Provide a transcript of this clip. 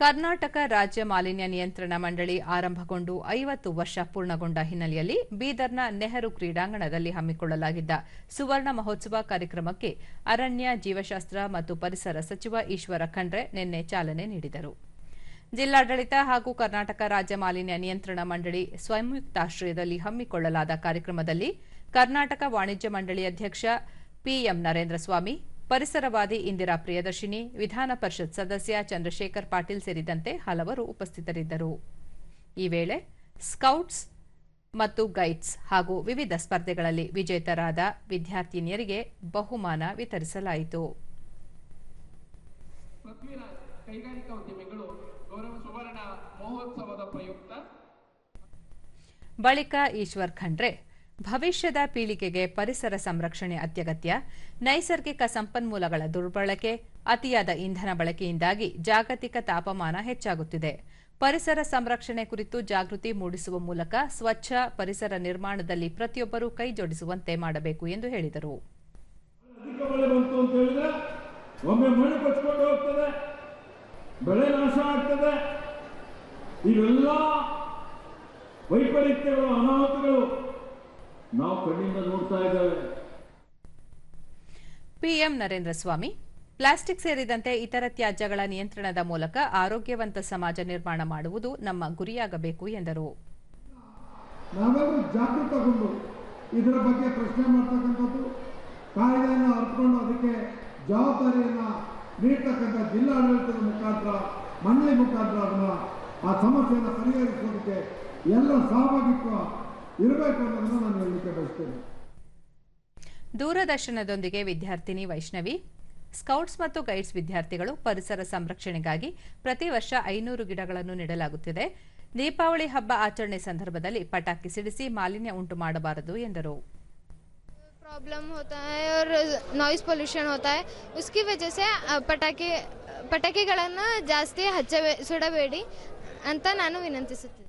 ಕರ್ನಾಟಕ ರಾಜ್ಯ ಮಾಲಿನ್ಯ ನಿಯಂತ್ರಣ ಮಂಡಳಿ ಆರಂಭಗೊಂಡು ಐವತ್ತು ವರ್ಷ ಪೂರ್ಣಗೊಂಡ ಹಿನ್ನೆಲೆಯಲ್ಲಿ ಬೀದರ್ನ ನೆಹರು ಕ್ರೀಡಾಂಗಣದಲ್ಲಿ ಹಮ್ಮಿಕೊಳ್ಳಲಾಗಿದ್ದ ಸುವರ್ಣ ಮಹೋತ್ಸವ ಕಾರ್ಯಕ್ರಮಕ್ಕೆ ಅರಣ್ಯ, ಜೀವಶಾಸ್ತ್ರ ಮತ್ತು ಪರಿಸರ ಸಚಿವ ಈಶ್ವರ ಖಂಡ್ರೆ ನಿನ್ನೆ ಚಾಲನೆ ನೀಡಿದರು. ಜಿಲ್ಲಾಡಳಿತ ಹಾಗೂ ಕರ್ನಾಟಕ ರಾಜ್ಯ ಮಾಲಿನ್ಯ ನಿಯಂತ್ರಣ ಮಂಡಳಿ ಸ್ವಯಂಯುಕ್ತಾಶ್ರಯದಲ್ಲಿ ಹಮ್ಮಿಕೊಳ್ಳಲಾದ ಕಾರ್ಯಕ್ರಮದಲ್ಲಿ ಕರ್ನಾಟಕ ವಾಣಿಜ್ಯ ಮಂಡಳಿ ಅಧ್ಯಕ್ಷ ಪಿಎಂ ನರೇಂದ್ರ ಸ್ವಾಮಿ ಪರಿಸರವಾದಿ ಇಂದಿರಾ ಪ್ರಿಯದರ್ಶಿನಿ ವಿಧಾನ ಪರಿಷತ್ ಸದಸ್ಯ ಚಂದ್ರಶೇಖರ್ ಪಾಟೀಲ್ ಸೇರಿದಂತೆ ಹಲವರು ಉಪಸ್ಥಿತರಿದ್ದರು. ಈ ವೇಳೆ ಸ್ಕೌಟ್ಸ್ ಮತ್ತು ಗೈಡ್ಸ್ ಹಾಗೂ ವಿವಿಧ ಸ್ಪರ್ಧೆಗಳಲ್ಲಿ ವಿಜೇತರಾದ ವಿದ್ಯಾರ್ಥಿನಿಯರಿಗೆ ಬಹುಮಾನ ವಿತರಿಸಲಾಯಿತು. ಪೃಥ್ವಿರಾಜ್ ಕೈಗಾರಿಕಾ ಉದ್ಯಮಿಗಳು ಗೌರವ ಸುವರ್ಣ ಮಹೋತ್ಸವದ ಪ್ರಯುಕ್ತ ಬಳಿಕ ಈಶ್ವರ್ ಖಂಡ್ರೆ ಭವಿಷ್ಯದ ಪೀಳಿಗೆಗೆ ಪರಿಸರ ಸಂರಕ್ಷಣೆ ಅತ್ಯಗತ್ಯ, ನೈಸರ್ಗಿಕ ಸಂಪನ್ಮೂಲಗಳ ದುರ್ಬಳಕೆ, ಅತಿಯಾದ ಇಂಧನ ಬಳಕೆಯಿಂದಾಗಿ ಜಾಗತಿಕ ತಾಪಮಾನ ಹೆಚ್ಚಾಗುತ್ತಿದೆ. ಪರಿಸರ ಸಂರಕ್ಷಣೆ ಕುರಿತು ಜಾಗೃತಿ ಮೂಡಿಸುವ ಮೂಲಕ ಸ್ವಚ್ಛ ಪರಿಸರ ನಿರ್ಮಾಣದಲ್ಲಿ ಪ್ರತಿಯೊಬ್ಬರೂ ಕೈಜೋಡಿಸುವಂತೆ ಮಾಡಬೇಕು ಎಂದು ಹೇಳಿದರು. ಅಧಿಕ ನಾವು ಕಣ್ಣಿಂದ ನೋಡ್ತಾ ಇದ್ದೇವೆ. ಪಿಎಂ ನರೇಂದ್ರ ಸ್ವಾಮಿ ಪ್ಲಾಸ್ಟಿಕ್ ಸೇರಿದಂತೆ ಇತರ ತ್ಯಾಜ್ಯಗಳ ನಿಯಂತ್ರಣದ ಮೂಲಕ ಆರೋಗ್ಯವಂತ ಸಮಾಜ ನಿರ್ಮಾಣ ಮಾಡುವುದು ನಮ್ಮ ಗುರಿಯಾಗಬೇಕು ಎಂದರು. ನಾವೆಲ್ಲರೂ ಜಾಗೃತಗೊಂಡು ಇದರ ಬಗ್ಗೆ ಪ್ರಶ್ನೆ ಮಾಡ್ತಕ್ಕಂಥದ್ದು ಕಾಯ್ದೆಯನ್ನು ಅರ್ಕೊಂಡು ಅದಕ್ಕೆ ಜವಾಬ್ದಾರಿಯನ್ನು ನೀಡ್ತಕ್ಕಂಥ ಜಿಲ್ಲಾಡಳಿತದ ಮುಖಾಂತರ ಮಂಡಳಿ ಮುಖಾಂತರ ಅದನ್ನು ಆ ಸಮಸ್ಯೆಯನ್ನು ಪರಿಹರಿಸೋದಕ್ಕೆ ಎಲ್ಲ ಸಹಭಾಗಿತ್ವ ಇರಬೇಕು ಅನ್ನೋದನ್ನು ನಾನು ಹೇಳಲಿಕ್ಕೆ ಬಯಸ್ತೇನೆ ದೂರದರ್ಶನದೊಂದಿಗೆ ವಿದ್ಯಾರ್ಥಿನಿ ವೈಷ್ಣವಿ ಸ್ಕೌಟ್ಸ್ ಮತ್ತು ಗೈಡ್ಸ್ ವಿದ್ಯಾರ್ಥಿಗಳು ಪರಿಸರ ಸಂರಕ್ಷಣೆಗಾಗಿ ಪ್ರತಿ ವರ್ಷ ಐನೂರು ಗಿಡಗಳನ್ನು ನೆಡಲಾಗುತ್ತಿದೆ ದೀಪಾವಳಿ ಹಬ್ಬ ಆಚರಣೆ ಸಂದರ್ಭದಲ್ಲಿ ಪಟಾಕಿ ಸಿಡಿಸಿ ಮಾಲಿನ್ಯ ಉಂಟು ಮಾಡಬಾರದು ಎಂದರು प्रॉब्लम होता है और नॉइस पोल्यूशन होता है उसकी वजह से ಅ, ಪಟಾಕಿ ಪಟಾಕಿಗಳನ್ನು ಜಾಸ್ತಿ ಹಚ್ಚಬೇ ಸುಡಬೇಡಿ ಅಂತ ನಾನು ವಿನಂತಿಸುತ್ತೇನೆ